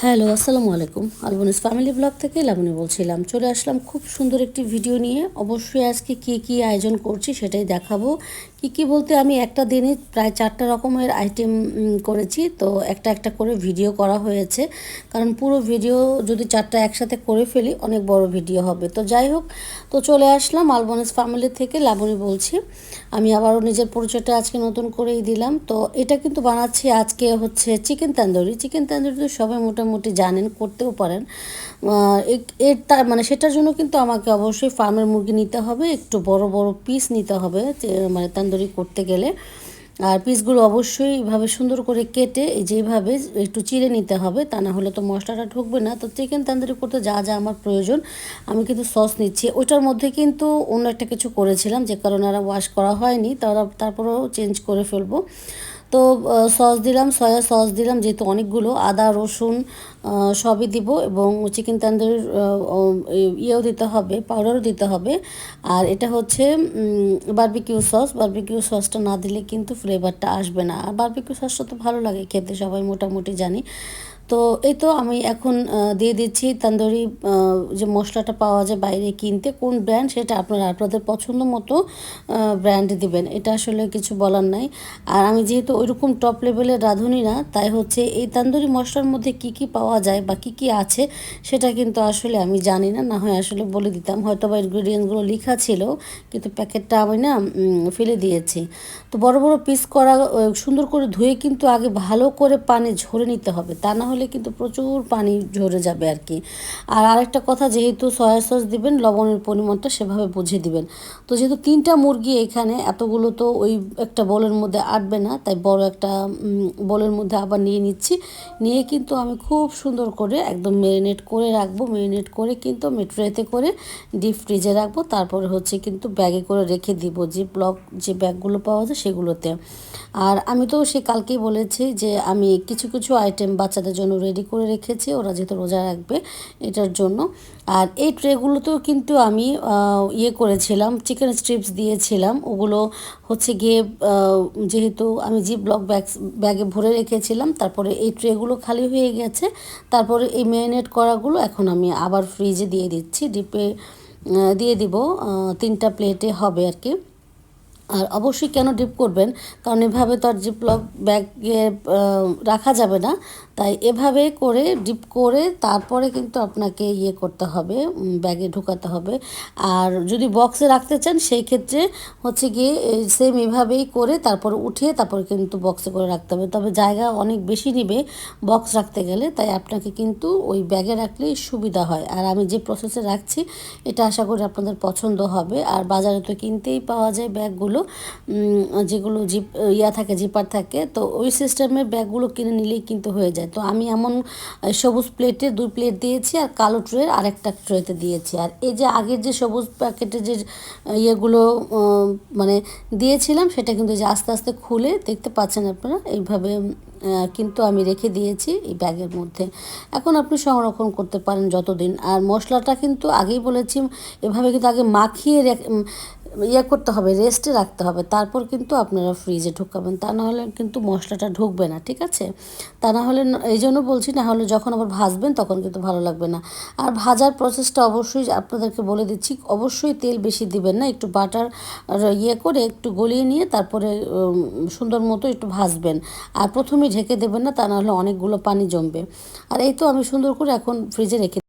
Hello, আসসালামু আলাইকুম। আলবনিস family blog থেকে লাবণী বলছিলাম। চলে আসলাম খুব সুন্দর একটি ভিডিও নিয়ে। অবশ্যই আজকে কি কি আয়োজন করছি সেটাই দেখাবো। কি কি বলতে আমি একটা দিনে প্রায় চারটা রকমের আইটেম করেছি। তো একটা একটা করে ভিডিও করা হয়েছে। কারণ পুরো ভিডিও যদি চারটা একসাথে করে ফেলি, অনেক বড় ভিডিও হবে। তো যাই হোক, তো চলে আসলাম আলবনিস ফ্যামিলি থেকে লাবণী বলছি। আমি আবারও নিজের পরিচয়টা আজকে নতুন করেই দিলাম। তো এটা কিন্তু বানাচ্ছি আজকে হচ্ছে চিকেন তান্দুরি। চিকেন তান্দুরি তো সবাই মোটামুটি জানেন, করতেও পারেন। এর তার মানে সেটার জন্য কিন্তু আমাকে অবশ্যই ফার্মের মুরগি নিতে হবে, একটু বড় বড় পিস নিতে হবে মানে তান্দুরি করতে গেলে। আর পিসগুলো অবশ্যই এইভাবে সুন্দর করে কেটে যেভাবে একটু চিড়ে নিতে হবে, তা না হলে তো মশলাটা ঢুকবে না। তো চিকেন তান্দুরি করতে যা যা আমার প্রয়োজন, আমি কিন্তু সস নিচ্ছি। ওইটার মধ্যে কিন্তু অন্য একটা কিছু করেছিলাম, যে কারণে আর ওয়াশ করা হয়নি, তারা, তারপরেও চেঞ্জ করে ফেলব। তো সস দিলাম, সয়া সস দিলাম, যেহেতু অনেকগুলো, আদা, রসুন সবই দিব এবং চিকেন তান্দুরির ইয়েও দিতে হবে পাউডারও দিতে হবে। আর এটা হচ্ছে বার্বিকিউ সস বার্বিকিউ সসটা না দিলে কিন্তু ফ্লেভারটা আসবে না। আর বার্বিকিউ সসটা তো ভালো লাগে খেতে, সবাই মোটামুটি জানি। তো এই তো আমি এখন দিয়ে দিচ্ছি তান্দুরি যে মশলাটা পাওয়া যায় বাইরে কিনতে, কোন ব্র্যান্ড সেটা আপনারা আপনাদের পছন্দ মতো ব্র্যান্ড দিবেন। এটা আসলে কিছু বলার নাই। আর আমি যেহেতু ওইরকম টপ লেভেলের রাঁধুনি না, তাই হচ্ছে এই তান্দুরি মশলার মধ্যে কি কি পাওয়া যায় বা কি কি আছে, সেটা কিন্তু আসলে আমি জানি না। না হয় আসলে বলে দিতাম হয়তো বা ইনগ্রিডিয়েন্টসগুলো লেখা ছিল, কিন্তু প্যাকেটটা আমি না ফেলে দিয়েছি। তো বড় বড় পিস করা সুন্দর করে ধুয়ে কিন্তু আগে ভালো করে পানি ঝরে নিতে হবে। তা না হলে কিন্তু প্রচুর পানি ঝরে যাবে আর কি। আর আরেকটা কথা, যেহেতু সয়া সস দিবেন, লবণের পরিমাণটা সেভাবে বুঝে দিবেন। তো যেহেতু তিনটা মুরগি এখানে, এতগুলো তো ওই একটা বলের মধ্যে আটবে না, তাই বড় একটা বলের মধ্যে আবার নিয়ে নিচ্ছি। নিয়ে কিন্তু আমি খুব সুন্দর করে একদম মেরিনেট করে রাখব মেরিনেট করে কিন্তু আমি করে ডিপ ফ্রিজে রাখব। তারপরে হচ্ছে কিন্তু ব্যাগে করে রেখে দিব যে ব্লক যে ব্যাগগুলো পাওয়া যায় সেগুলোতে। আর আমি তো সে কালকেই বলেছি যে আমি কিছু কিছু আইটেম বাচ্চাদের জন্য রেডি করে রেখেছি, ওরা যেহেতু রোজা রাখবে এটার জন্য। আর এই ট্রেগুলোতেও কিন্তু আমি ইয়ে করেছিলাম চিকেন স্ট্রিপস দিয়েছিলাম। ওগুলো হচ্ছে গিয়ে যেহেতু আমি জি ব্লক ব্যাগ ব্যাগে ভরে রেখেছিলাম, তারপরে এই ট্রেগুলো খালি হয়ে গেছে। তারপরে এই ম্যারিনেট করাগুলো এখন আমি আবার ফ্রিজে দিয়ে দিচ্ছি ডিপে দিয়ে দিব তিনটা প্লেটে হবে আর কি। আর অবশ্যই কেন ডিপ করবেন? কারণ এভাবে তো আর জিপ লক ব্যাগে রাখা যাবে না। তাই এভাবে করে ডিপ করে তারপরে কিন্তু আপনাকে ইয়ে করতে হবে ব্যাগে ঢোকাতে হবে। আর যদি বক্সে রাখতে চান, সেই ক্ষেত্রে হচ্ছে গিয়ে সেম এভাবেই করে তারপর উঠিয়ে তারপরে কিন্তু বক্সে করে রাখতে হবে। তবে জায়গা অনেক বেশি নেবে বক্স রাখতে গেলে, তাই আপনাকে কিন্তু ওই ব্যাগে রাখলেই সুবিধা হয়। আর আমি যে প্রসেসে রাখছি, এটা আশা করি আপনাদের পছন্দ হবে। আর বাজারে তো কিনতেই পাওয়া যায় ব্যাগগুলো উম, যেগুলো জিপ ইয়া থাকে জিপার থাকে তো ওই সিস্টেমের ব্যাগগুলো কিনে নিলেই কিন্তু হয়ে যায়। তো আমি এমন সবুজ প্লেটে দুই প্লেট দিয়েছি আর কালো ট্রের আরেকটা ট্রেতে দিয়েছি। আর এই যে আগের যে সবুজ প্যাকেটে যে ইয়েগুলো মানে দিয়েছিলাম সেটা কিন্তু যে আস্তে আস্তে খুলে দেখতে পাচ্ছেন আপনারা এইভাবে কিন্তু আমি রেখে দিয়েছি এই ব্যাগের মধ্যে। এখন আপনি সংরক্ষণ করতে পারেন যতদিন। আর মশলাটা কিন্তু আগেই বলেছি এভাবে কিন্তু আগে মাখিয়ে ইয়ে করতে হবে রেস্টে রাখতে হবে। তারপর কিন্তু আপনারা ফ্রিজে ঢুকাবেন। তা নাহলে কিন্তু মশলাটা ঢুকবে না, ঠিক আছে? তা না হলে এই জন্য বলছি না হলে যখন আবার ভাজবেন তখন কিন্তু ভালো লাগবে না। আর ভাজার প্রসেসটা অবশ্যই আপনাদেরকে বলে দিচ্ছি, অবশ্যই তেল বেশি দিবেন না, একটু বাটার ইয়ে করে একটু গলিয়ে নিয়ে তারপরে সুন্দর মতো একটু ভাজবেন। আর প্রথমে ঢেকে দেবেন না, তা নাহলে অনেকগুলো পানি জমবে। আর এই তো আমি সুন্দর করে এখন ফ্রিজে রেখে